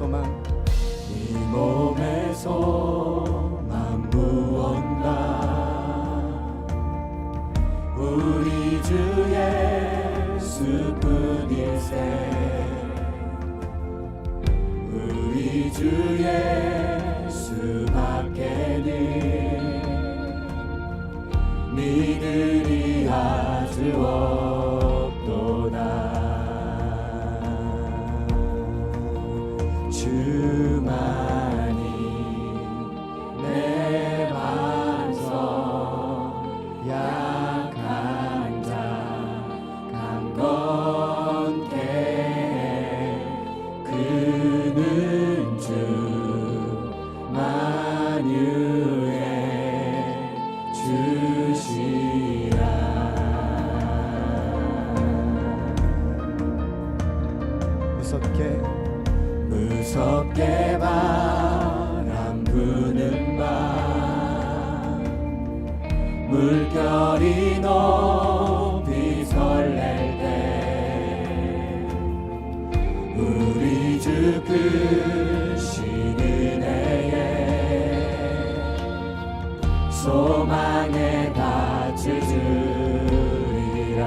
소망 이 소망 무언가 우리 주 예수뿐 일세 우리 주 예수밖에는 아주 없 물결이 높이 설렐 때 우리 주 크신 은혜에 소망에 줄이라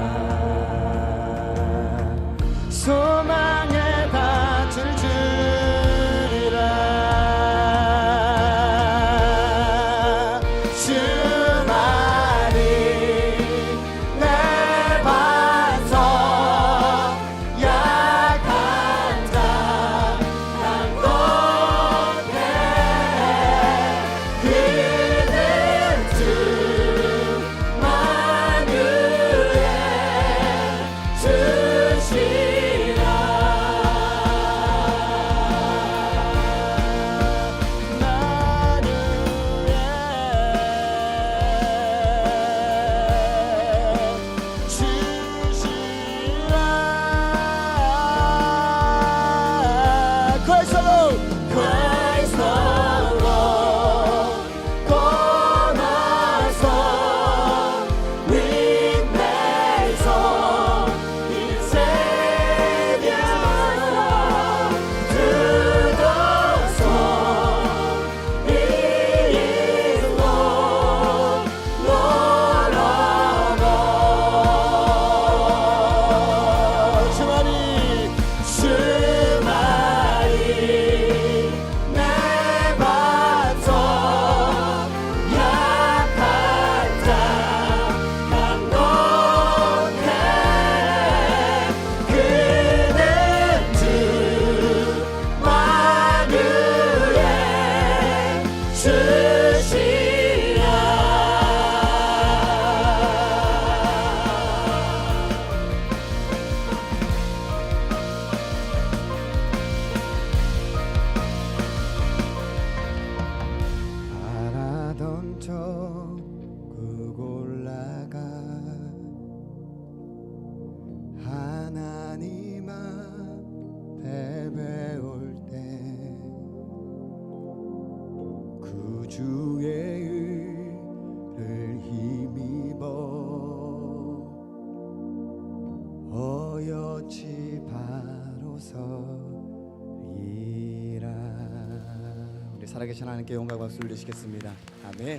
계신 하나님께 영광 박수 올리시겠습니다. 아멘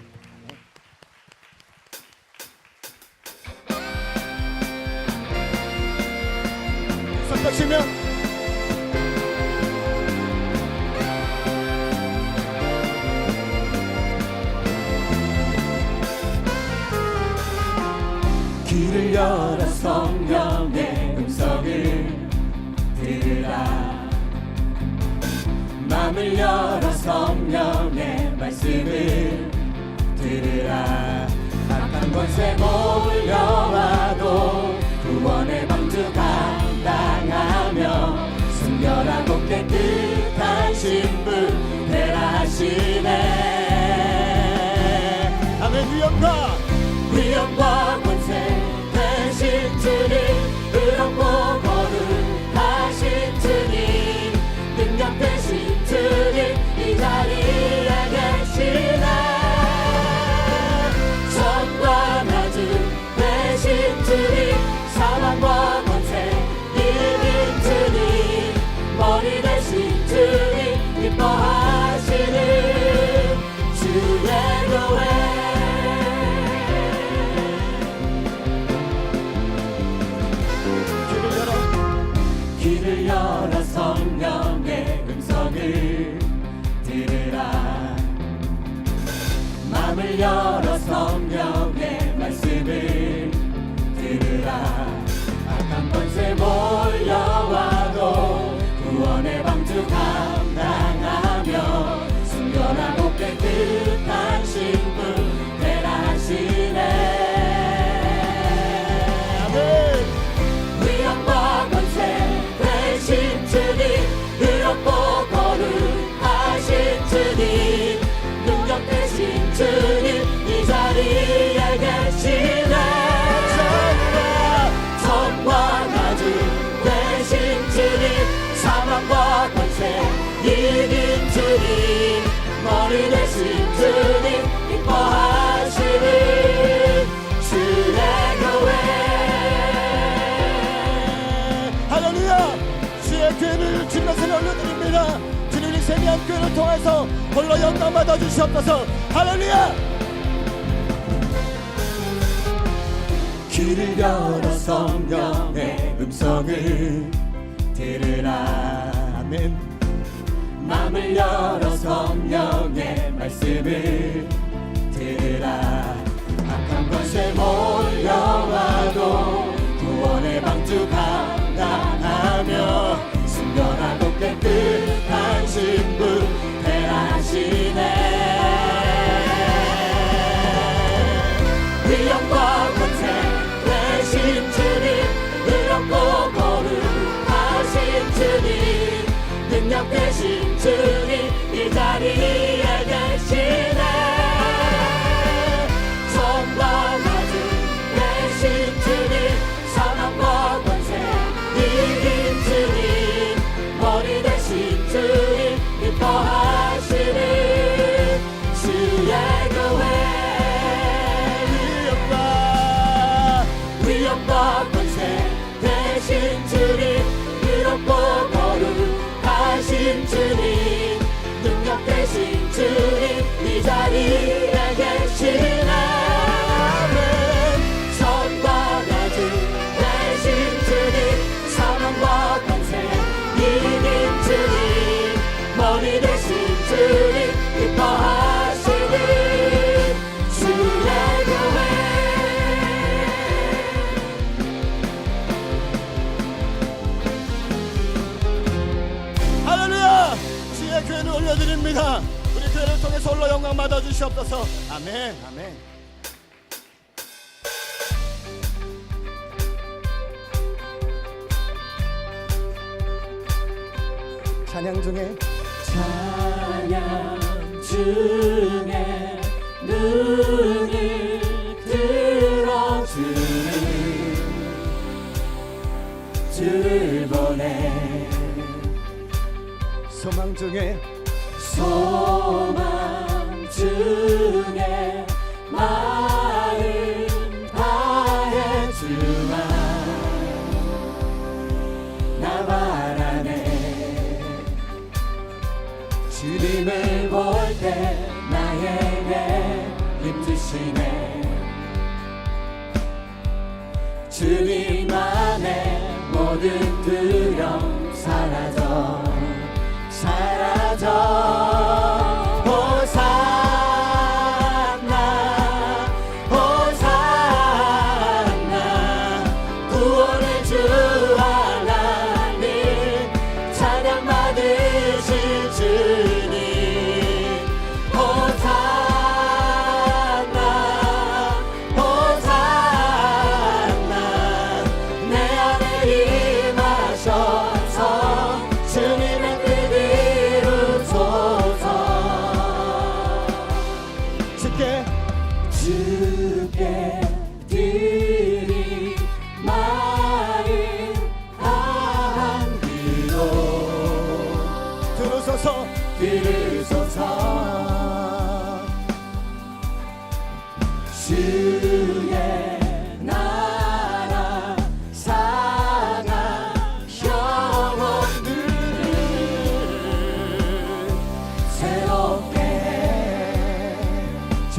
맘을 열어 성령의 말씀을 들으라. 악한 권세 몰려와도 구원의 방주 감당하며 순결하고 깨끗한 신분 되라 하시네. 아멘 위엄과 위엄과 마음을 열어 성령의 말씀을 들으라. 악한 권세 몰려와도 구원의 방주 감 교회를 통해서 홀로 영광 받아 주시옵소서. 할렐루야! 귀를 열어 성령의 음성을 들으라 아멘 마음을 열어 성령의 말씀을 들으라. 악한 것에 몰려와도 구원의 방주 감당하며 순결하고 깨끗한 신분 위 올려드립니다. 우리 교회를 통해서 홀로 영광 받아 주시옵소서. 아멘 아멘. 찬양 중에 찬양 중에 눈을 들어주는 주를 보내 소망 중에 소망 중에 마음 다해 주마. 나 바라네. 주님을 볼 때 나에게 힘주시네. 주님 안에 모든 두려움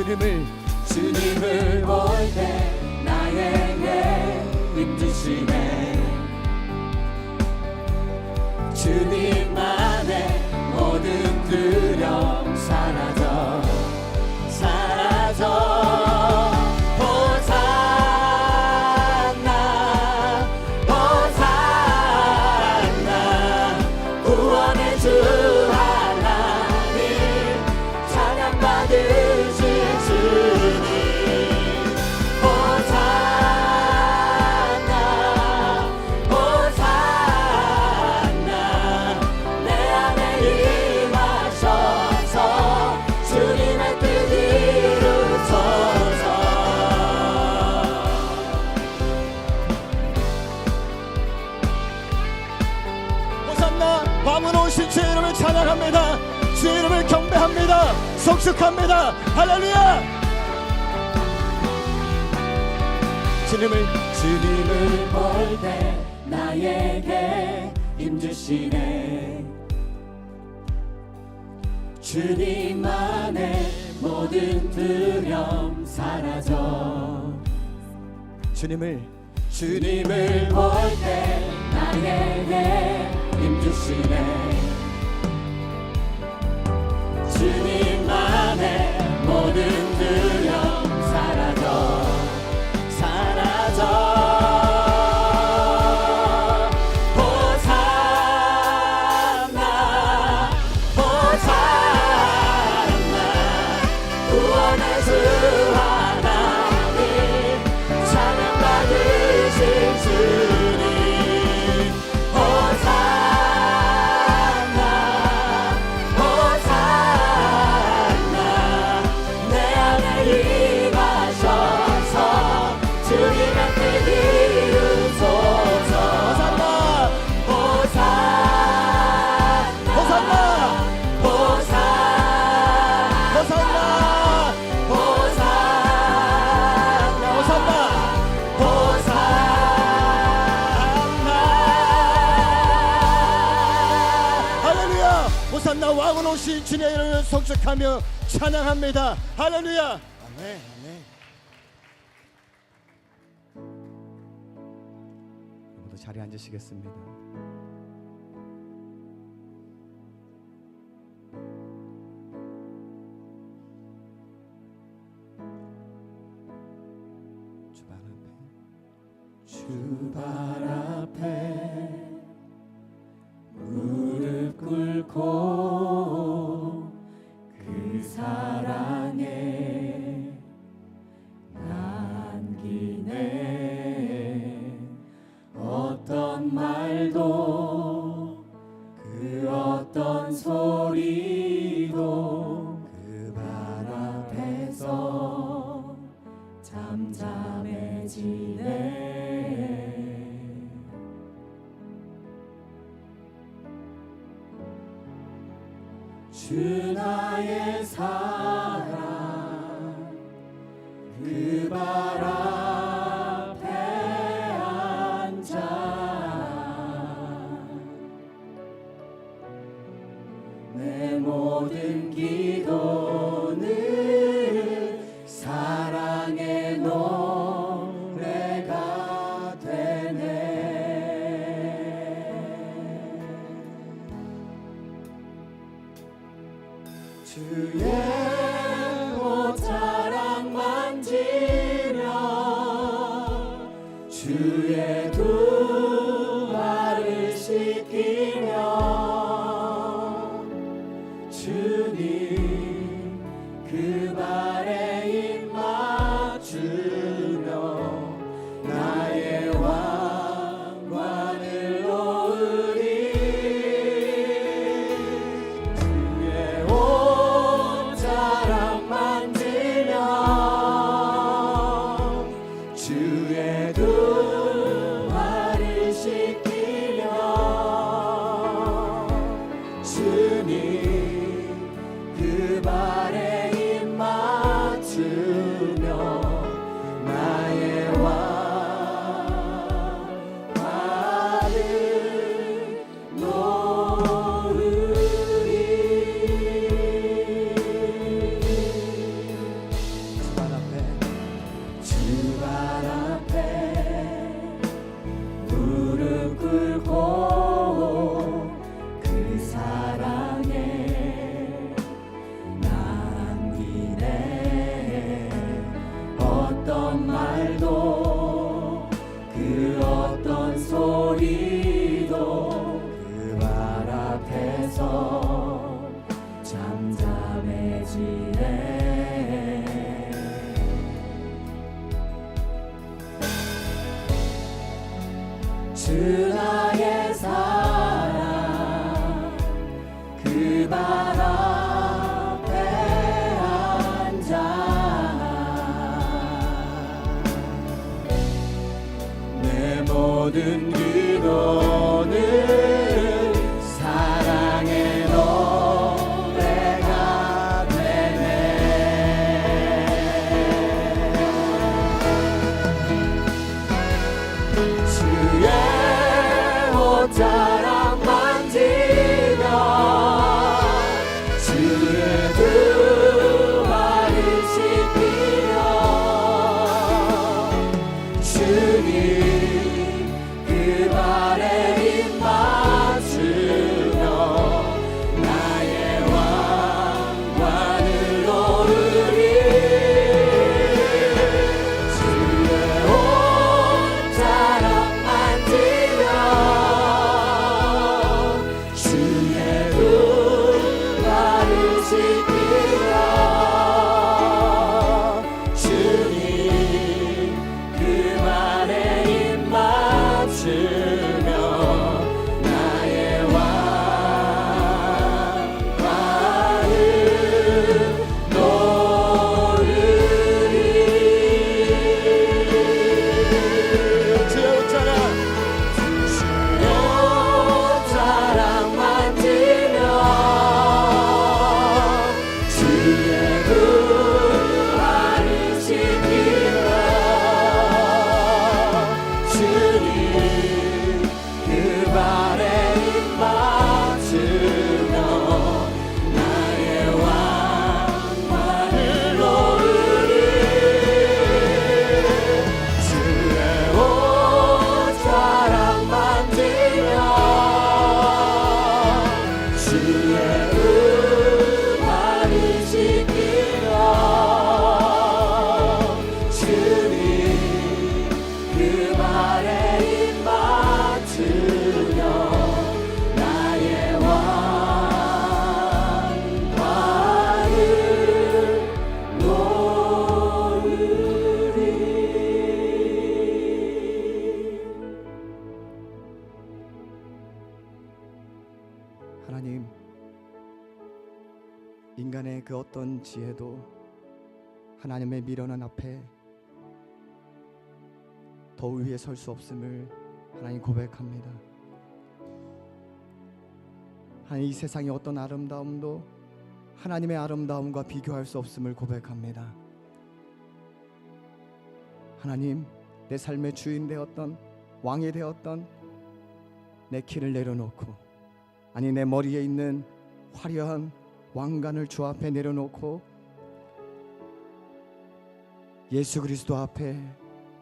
주님을 주님을 볼 때 나에게 힘주시네. 주님 주님을 볼 때 나에게 힘주시네. 주님만의 모든 두려움 사라져. 주님을 주님을 볼 때 나에게 힘주시네. 주님만의 모든 두려움 그러나 왕은 오신 주의 이름을 속속하며 찬양합니다. 할렐루야. 아멘. 자리 앉으시겠습니다. 주방 앞에 주방 기도 gördün 인간의 그 어떤 지혜도 하나님의 미련한 앞에 더 위에 설 수 없음을 하나님 고백합니다. 하나님 이 세상의 어떤 아름다움도 하나님의 아름다움과 비교할 수 없음을 고백합니다. 하나님 내 삶의 주인 되었던 왕이 되었던 내 키를 내려놓고 아니 내 머리에 있는 화려한 왕관을 주 앞에 내려놓고 예수 그리스도 앞에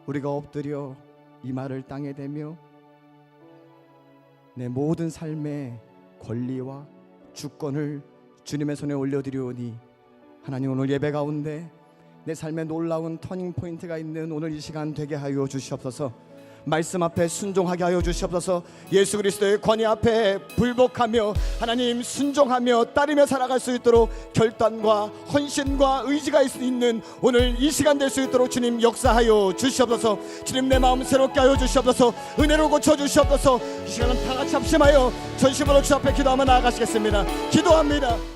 우리가 엎드려 이 말을 땅에 대며 내 모든 삶의 권리와 주권을 주님의 손에 올려드리오니 하나님 오늘 예배 가운데 내 삶에 놀라운 터닝 포인트가 있는 오늘 이 시간 되게 하여 주시옵소서. 말씀 앞에 순종하게 하여 주시옵소서. 예수 그리스도의 권위 앞에 불복하며 하나님 순종하며 따르며 살아갈 수 있도록 결단과 헌신과 의지가 있는 오늘 이 시간 될 수 있도록 주님 역사하여 주시옵소서. 주님 내 마음 새롭게 하여 주시옵소서. 은혜로 고쳐 주시옵소서. 이 시간은 다 같이 합심하여 전심으로 주 앞에 기도하며 나아가시겠습니다. 기도합니다.